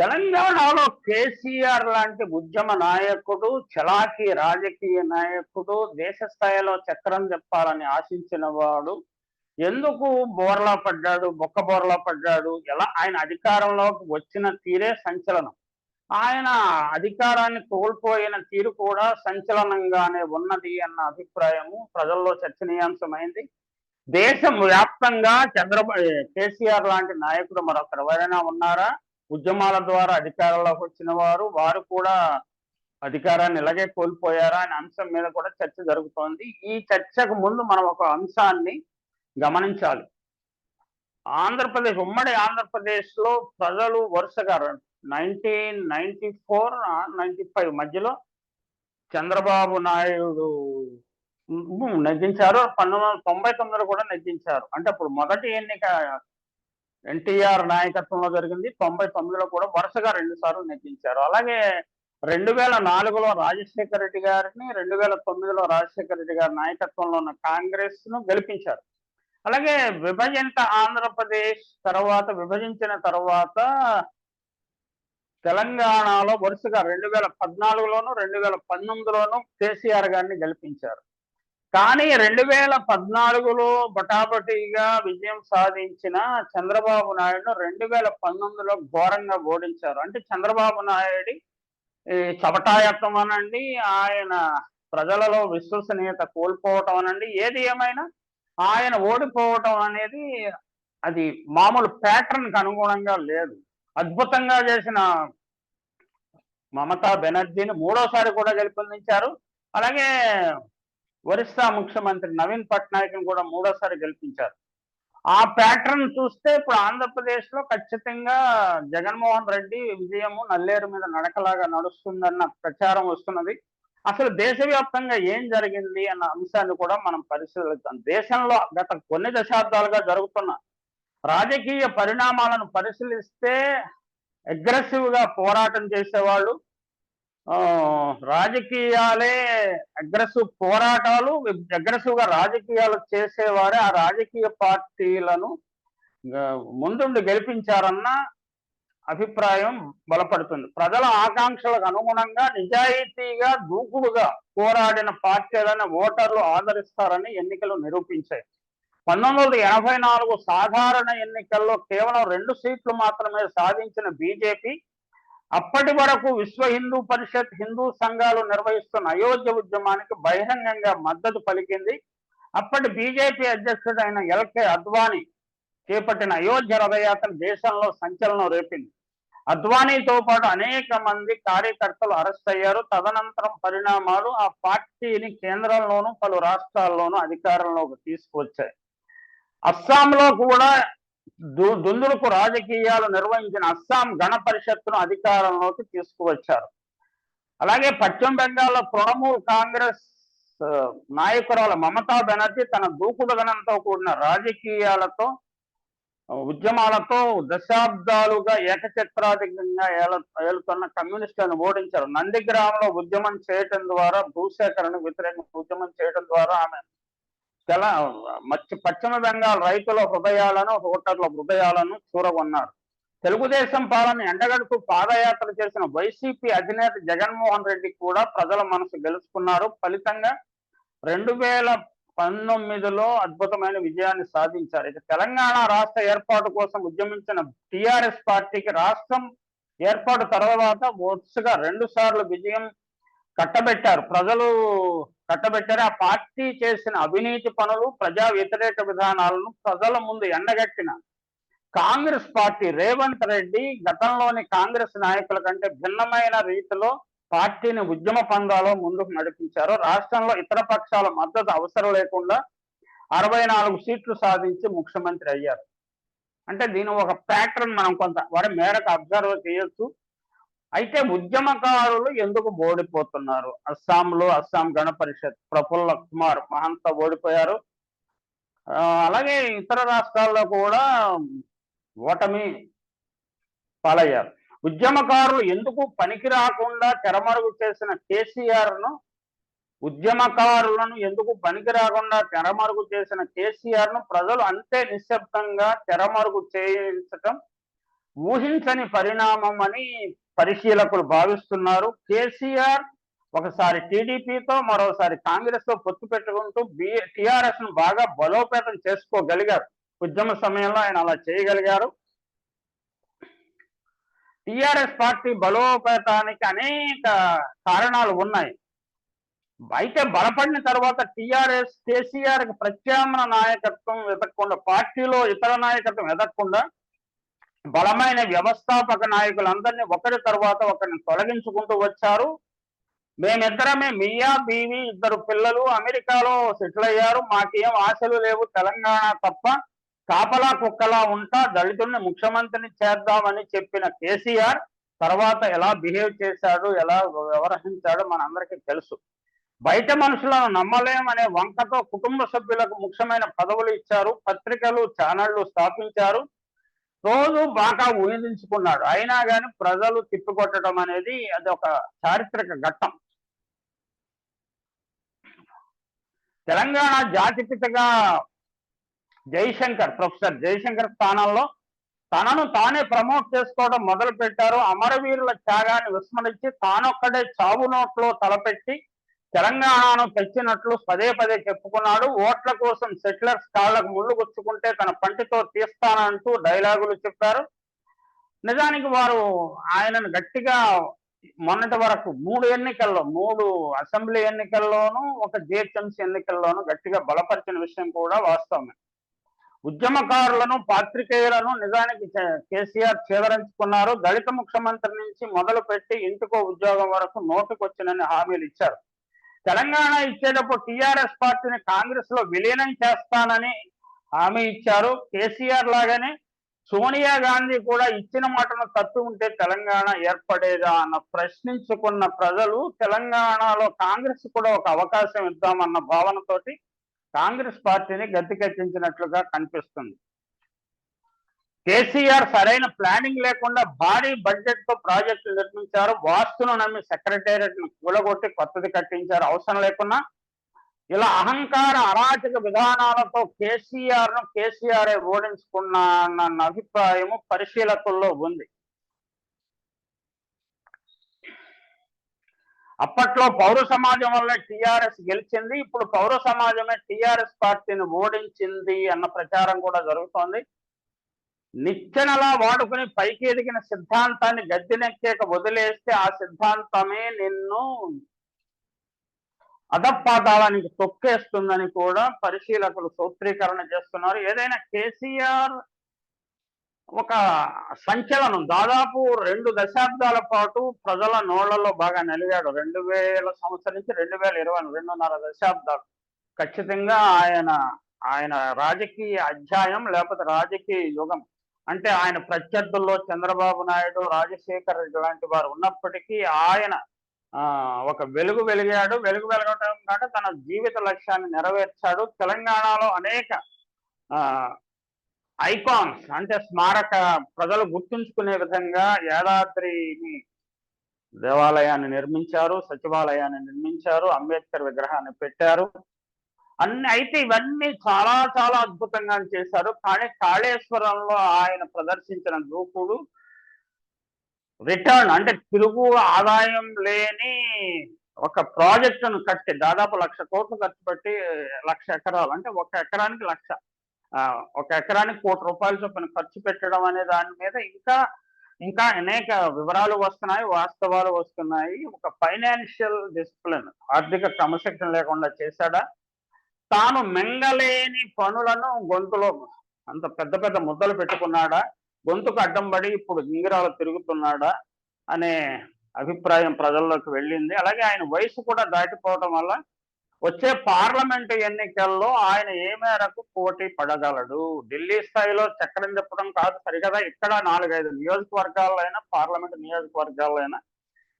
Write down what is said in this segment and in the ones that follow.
తెలంగాణలో కేసీఆర్ లాంటి ఉద్యమ నాయకుడు చలాకీ రాజకీయ నాయకుడు దేశ స్థాయిలో చక్రం చెప్పాలని ఆశించిన వాడు ఎందుకు బోర్లా పడ్డాడు బొక్క బోర్లా పడ్డాడు ఎలా ఆయన అధికారంలోకి వచ్చిన తీరే సంచలనం. ఆయన అధికారాన్ని కోల్పోయిన తీరు కూడా సంచలనంగానే ఉన్నది అన్న అభిప్రాయము ప్రజల్లో చర్చనీయాంశమైంది. దేశం వ్యాప్తంగా చంద్రబాబు కేసీఆర్ లాంటి నాయకుడు మరొకరు ఎవరైనా ఉన్నారా? ఉద్యమాల ద్వారా అధికారంలోకి వచ్చిన వారు వారు కూడా అధికారాన్ని ఇలాగే కోల్పోయారా అనే అంశం మీద కూడా చర్చ జరుగుతోంది. ఈ చర్చకు ముందు మనం ఒక అంశాన్ని గమనించాలి. ఆంధ్రప్రదేశ్ ఉమ్మడి ఆంధ్రప్రదేశ్లో ప్రజలు వరుసగా nineteen ninety four ninety five మధ్యలో చంద్రబాబు నాయుడు నెగ్గించారు. పంతొమ్మిది వందల తొంభై తొమ్మిదిలో కూడా నెగ్గించారు. అంటే అప్పుడు మొదటి ఎన్నిక ఎన్టీఆర్ నాయకత్వంలో జరిగింది. తొంభై తొమ్మిదిలో కూడా వరుసగా రెండు సార్లు నెగ్గించారు. అలాగే రెండు వేల నాలుగులో రాజశేఖర రెడ్డి గారిని రెండు వేల తొమ్మిదిలో రాజశేఖర రెడ్డి గారి నాయకత్వంలో ఉన్న కాంగ్రెస్ను గెలిపించారు. అలాగే విభజంత ఆంధ్రప్రదేశ్ తర్వాత విభజించిన తర్వాత తెలంగాణలో వరుసగా రెండు వేల పద్నాలుగులోను రెండు వేల పంతొమ్మిదిలోను కేసీఆర్ గారిని గెలిపించారు. కానీ రెండు వేల పద్నాలుగులో బటాబటీగా విజయం సాధించిన చంద్రబాబు నాయుడు రెండు వేల పంతొమ్మిదిలో ఘోరంగా ఓడించారు. అంటే చంద్రబాబు నాయుడి చవటాయత్వం అనండి ఆయన ప్రజలలో విశ్వసనీయత కోల్పోవటం అనండి ఏది ఏమైనా ఆయన ఓడిపోవటం అనేది అది మామూలు ప్యాటర్న్కి అనుగుణంగా లేదు. అద్భుతంగా చేసిన మమతా బెనర్జీని మూడోసారి కూడా గెలుపొందించారు అలాగే ఒరిస్సా ముఖ్యమంత్రి నవీన్ పట్నాయక్ని కూడా మూడోసారి గెలిపించారు. ఆ ప్యాటర్న్ చూస్తే ఇప్పుడు ఆంధ్రప్రదేశ్లో ఖచ్చితంగా జగన్మోహన్ రెడ్డి విజయము నల్లేరు మీద నడకలాగా నడుస్తుందన్న ప్రచారం వస్తున్నది. అసలు దేశవ్యాప్తంగా ఏం జరిగింది అన్న అంశాన్ని కూడా మనం పరిశీలిద్దాం. దేశంలో గత కొన్ని దశాబ్దాలుగా జరుగుతున్న రాజకీయ పరిణామాలను పరిశీలిస్తే అగ్రెసివ్గా పోరాటం చేసేవాళ్ళు రాజకీయాలే అగ్రెసివ్ పోరాటాలు అగ్రెసివ్గా రాజకీయాలు చేసేవారే ఆ రాజకీయ పార్టీలను ముందుండి గెలిపించారన్న అభిప్రాయం బలపడుతుంది. ప్రజల ఆకాంక్షలకు అనుగుణంగా నిజాయితీగా దూకుడుగా పోరాడిన పార్టీలను ఓటర్లు ఆదరిస్తారని ఎన్నికలు నిరూపించాయి. పంతొమ్మిది వందల ఎనభై నాలుగు సాధారణ ఎన్నికల్లో కేవలం రెండు సీట్లు మాత్రమే సాధించిన బీజేపీ అప్పటి వరకు విశ్వ హిందూ పరిషత్ హిందూ సంఘాలు నిర్వహిస్తున్న అయోధ్య ఉద్యమానికి బహిరంగంగా మద్దతు పలికింది. అప్పటి బీజేపీ అధ్యక్షుడైన ఎల్కే అద్వానీ చేపట్టిన అయోధ్య రథయాత్ర దేశంలో సంచలనం రేపింది. అద్వానీతో పాటు అనేక మంది కార్యకర్తలు అరెస్ట్ అయ్యారు. తదనంతరం పరిణామాలు ఆ పార్టీని కేంద్రంలోనూ పలు రాష్ట్రాల్లోనూ అధికారంలోకి తీసుకువచ్చాయి. అస్సాంలో కూడా దుందుడుకు రాజకీయాలు నిర్వహించిన అస్సాం గణ పరిషత్తును అధికారంలోకి తీసుకువచ్చారు. అలాగే పశ్చిమ బెంగాల్లో తృణమూల్ కాంగ్రెస్ నాయకురాలు మమతా బెనర్జీ తన దూకుడుగనంతో కూడిన రాజకీయాలతో ఉద్యమాలతో దశాబ్దాలుగా ఏకచిత్రాధికంగా ఏలుతున్న కమ్యూనిస్టులను ఓడించారు. నందిగ్రామంలో ఉద్యమం చేయటం ద్వారా భూసేకరణ వ్యతిరేక ఉద్యమం చేయడం ద్వారా ఆమె తెల మధ్య పశ్చిమ బెంగాల్ రైతుల హృదయాలను ఓటర్ల హృదయాలను చూరగొన్నారు. తెలుగుదేశం పాలన ఎండగడుతూ పాదయాత్ర చేసిన వైసీపీ అధినేత జగన్మోహన్ రెడ్డి కూడా ప్రజల మనసు గెలుచుకున్నారు. ఫలితంగా రెండు వేల పంతొమ్మిదిలో అద్భుతమైన విజయాన్ని సాధించారు. ఇక తెలంగాణ రాష్ట్ర ఏర్పాటు కోసం ఉద్యమించిన టిఆర్ఎస్ పార్టీకి రాష్ట్రం ఏర్పాటు తర్వాత వరుసగా రెండు సార్లు విజయం కట్టబెట్టారు. ప్రజలు కట్టబెట్టారు. ఆ పార్టీ చేసిన అవినీతి పనులు ప్రజా వ్యతిరేక విధానాలను ప్రజల ముందు ఎండగట్టిన కాంగ్రెస్ పార్టీ రేవంత్ రెడ్డి గతంలోని కాంగ్రెస్ నాయకుల కంటే భిన్నమైన రీతిలో పార్టీని ఉద్యమ పందాలో ముందుకు నడిపించారు. రాష్ట్రంలో ఇతర పక్షాల మద్దతు అవసరం లేకుండా అరవై నాలుగు సీట్లు సాధించి ముఖ్యమంత్రి అయ్యారు. అంటే దీని ఒక ప్యాటర్న్ మనం కొంత వారి మేరకు అబ్జర్వ్ చేయొచ్చు. అయితే ఉద్యమకారులు ఎందుకు ఓడిపోతున్నారు? అస్సాంలో అస్సాం గణ పరిషత్ ప్రఫుల్ల కుమార్ మహంత ఓడిపోయారు. అలాగే ఇతర రాష్ట్రాల్లో కూడా ఓటమి పాలయ్యారు. ఉద్యమకారులు ఎందుకు పనికి రాకుండా తెరమరుగు చేసిన కేసీఆర్ను ఉద్యమకారులను ఎందుకు పనికి రాకుండా తెరమరుగు చేసిన కేసీఆర్ను ప్రజలు అంతే నిశ్శబ్దంగా తెరమరుగు చేయించటం ఊహించని పరిణామం అని పరిశీలకులు భావిస్తున్నారు. కేసీఆర్ ఒకసారి టీడీపీతో మరోసారి కాంగ్రెస్తో పొత్తు పెట్టుకుంటూ బి టిఆర్ఎస్ను బాగా బలోపేతం చేసుకోగలిగారు. ఉద్యమ సమయంలో ఆయన అలా చేయగలిగారు. టిఆర్ఎస్ పార్టీ బలోపేతానికి అనేక కారణాలు ఉన్నాయి. అయితే బలపడిన తర్వాత టిఆర్ఎస్ కేసీఆర్కి ప్రత్యామ్నాయ నాయకత్వం వెతకకుండా పార్టీలో ఇతర నాయకత్వం వెతకకుండా బలమైన వ్యవస్థాపక నాయకులందరినీ ఒకరి తర్వాత ఒకరిని తొలగించుకుంటూ వచ్చారు. మేమిద్దరమే మియా బీవి ఇద్దరు పిల్లలు. అమెరికాలో సెటిల్ అయ్యారు. మాకేం ఆశలు లేవు. తెలంగాణ తప్ప కాపలా కుక్కలా ఉంటా దళితుల్ని ముఖ్యమంత్రిని చేద్దామని చెప్పిన కేసీఆర్ తర్వాత ఎలా బిహేవ్ చేశాడు ఎలా వ్యవహరించాడో మనందరికీ తెలుసు. బయట మనుషులను నమ్మలేమనే వంకతో కుటుంబ సభ్యులకు ముఖ్యమైన పదవులు ఇచ్చారు. పత్రికలు ఛానళ్ళు స్థాపించారు. రోజు బాగా ఊహించుకున్నాడు. అయినా కానీ ప్రజలు తిప్పికొట్టడం అనేది అది ఒక చారిత్రక ఘట్టం. తెలంగాణ జాతిపితగా జయశంకర్ ప్రొఫెసర్ జయశంకర్ స్థానంలో తనను తానే ప్రమోట్ చేసుకోవడం మొదలు పెట్టారు అమరవీరుల త్యాగాన్ని విస్మరించి తానొక్కడే చావు నోట్లో తలపెట్టి తెలంగాణను తెచ్చినట్లు పదే పదే చెప్పుకున్నాడు. ఓట్ల కోసం సెటిలర్స్ కాళ్ళకు ముళ్ళు గుచ్చుకుంటే తన పంటితో తీస్తానంటూ డైలాగులు చెప్పారు. నిజానికి వారు ఆయనను గట్టిగా మొన్నటి వరకు మూడు ఎన్నికల్లో మూడు అసెంబ్లీ ఎన్నికల్లోనూ ఒక జిహెచ్ఎంసీ ఎన్నికల్లోనూ గట్టిగా బలపరిచిన విషయం కూడా వాస్తవమే. ఉద్యమకారులను పాత్రికేయులను నిజానికి కేసీఆర్ చేదరించుకున్నారు. దళిత ముఖ్యమంత్రి నుంచి మొదలు పెట్టి ఇంటికో ఉద్యోగం వరకు నోటుకొచ్చినని హామీలు ఇచ్చారు. తెలంగాణ ఇచ్చేటప్పుడు టిఆర్ఎస్ పార్టీని కాంగ్రెస్లో విలీనం చేస్తానని హామీ ఇచ్చారు. కేసీఆర్ లాగానే సోనియా గాంధీ కూడా ఇచ్చిన మాటను తత్తు ఉంటే తెలంగాణ ఏర్పడేదా అన్న ప్రశ్నించుకున్న ప్రజలు తెలంగాణలో కాంగ్రెస్ కూడా ఒక అవకాశం ఇద్దామన్న భావనతోటి కాంగ్రెస్ పార్టీని గద్దెకెక్కించినట్లుగా కనిపిస్తుంది. కేసీఆర్ సరైన ప్లానింగ్ లేకుండా భారీ బడ్జెట్తో ప్రాజెక్టులు నిర్మించారు. వాస్తును నమ్మి సెక్రటేరియట్ను కూలగొట్టి కొత్తది కట్టించారు. అవసరం లేకున్నా ఇలా అహంకార అరాచక విధానాలతో కేసీఆర్ను కేసీఆర్ ఓడించుకున్నానన్న అభిప్రాయము పరిశీలకుల్లో ఉంది. అప్పట్లో పౌర సమాజం వల్ల టిఆర్ఎస్ గెలిచింది. ఇప్పుడు పౌర సమాజమే టిఆర్ఎస్ పార్టీని ఓడించింది అన్న ప్రచారం కూడా జరుగుతోంది. నిచ్చెనలా వాడుకుని పైకి ఎదిగిన సిద్ధాంతాన్ని గద్దెనెక్కేక వదిలేస్తే ఆ సిద్ధాంతమే నిన్ను అధపాతాళానికి తొక్కేస్తుందని కూడా పరిశీలకులు సూత్రీకరణ చేస్తున్నారు. ఏదైనా కేసీఆర్ ఒక సంచలనం. దాదాపు రెండు దశాబ్దాల పాటు ప్రజల నోళ్ళలో బాగా నిలిగాడు. రెండు వేల సంవత్సరం నుంచి రెండు వేల ఇరవై రెండున్నర దశాబ్దాలు. ఖచ్చితంగా ఆయన ఆయన రాజకీయ అధ్యాయం లేకపోతే రాజకీయ యుగం అంటే ఆయన ప్రత్యర్థుల్లో చంద్రబాబు నాయుడు రాజశేఖర్ రెడ్డి లాంటి వారు ఉన్నప్పటికీ ఆయన ఒక వెలుగు వెలిగాడు. వెలుగు వెలగటం కంటే తన జీవిత లక్ష్యాన్ని నెరవేర్చాడు. తెలంగాణలో అనేక ఆ ఐకాన్స్ అంటే స్మారక ప్రజలు గుర్తుంచుకునే విధంగా యాదాద్రిని దేవాలయాన్ని నిర్మించారు సచివాలయాన్ని నిర్మించారు అంబేద్కర్ విగ్రహాన్ని పెట్టారు. అన్ని అయితే ఇవన్నీ చాలా చాలా అద్భుతంగా చేశారు. కానీ కాళేశ్వరంలో ఆయన ప్రదర్శించిన దూకుడు రిటర్న్ అంటే తిరుగు ఆదాయం లేని ఒక ప్రాజెక్టును కట్టి దాదాపు లక్ష కోట్లు ఖర్చు పెట్టి లక్ష ఎకరాలు అంటే ఒక ఎకరానికి లక్ష ఒక ఎకరానికి కోటి రూపాయల చొప్పున ఖర్చు పెట్టడం అనే దాని మీద ఇంకా ఇంకా అనేక వివరాలు వస్తున్నాయి వాస్తవాలు వస్తున్నాయి. ఒక ఫైనాన్షియల్ డిసిప్లిన్ ఆర్థిక క్రమశిక్షణ లేకుండా చేశాడా? తాను మింగలేని పనులను గొంతులో అంత పెద్ద పెద్ద ముద్దలు పెట్టుకున్నాడా? గొంతుకు అడ్డం పడి ఇప్పుడు గింగిరాలు తిరుగుతున్నాడా? అనే అభిప్రాయం ప్రజల్లోకి వెళ్ళింది. అలాగే ఆయన వయసు కూడా దాటిపోవటం వల్ల వచ్చే పార్లమెంటు ఎన్నికల్లో ఆయన ఏ మేరకు పోటీ పడగలడు? ఢిల్లీ స్థాయిలో చక్రం చెప్పడం కాదు సరిగదా? ఇక్కడ నాలుగైదు నియోజకవర్గాల్లో అయినా పార్లమెంటు నియోజకవర్గాల్లో అయినా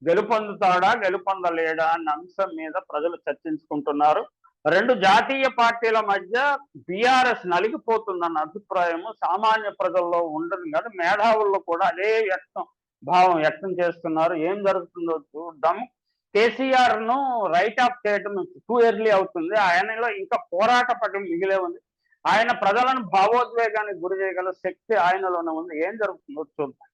గెలుపొందుతాడా గెలుపొందలేడా అన్న అంశం మీద ప్రజలు చర్చించుకుంటున్నారు. రెండు జాతీయ పార్టీల మధ్య బీఆర్ఎస్ నలిగిపోతుందన్న అభిప్రాయము సామాన్య ప్రజల్లో ఉండదు కాదు మేధావుల్లో కూడా అదే వ్యక్తం భావం వ్యక్తం చేస్తున్నారు. ఏం జరుగుతుందో చూద్దాం. కేసీఆర్ను రైట్ ఆఫ్ చేయడం టూ ఎర్లీ అవుతుంది. ఆయనలో ఇంకా పోరాట పటం మిగిలే ఉంది. ఆయన ప్రజలను భావోద్వేగానికి గురి చేయగల శక్తి ఆయనలోనే ఉంది. ఏం జరుగుతుందో చూద్దాం.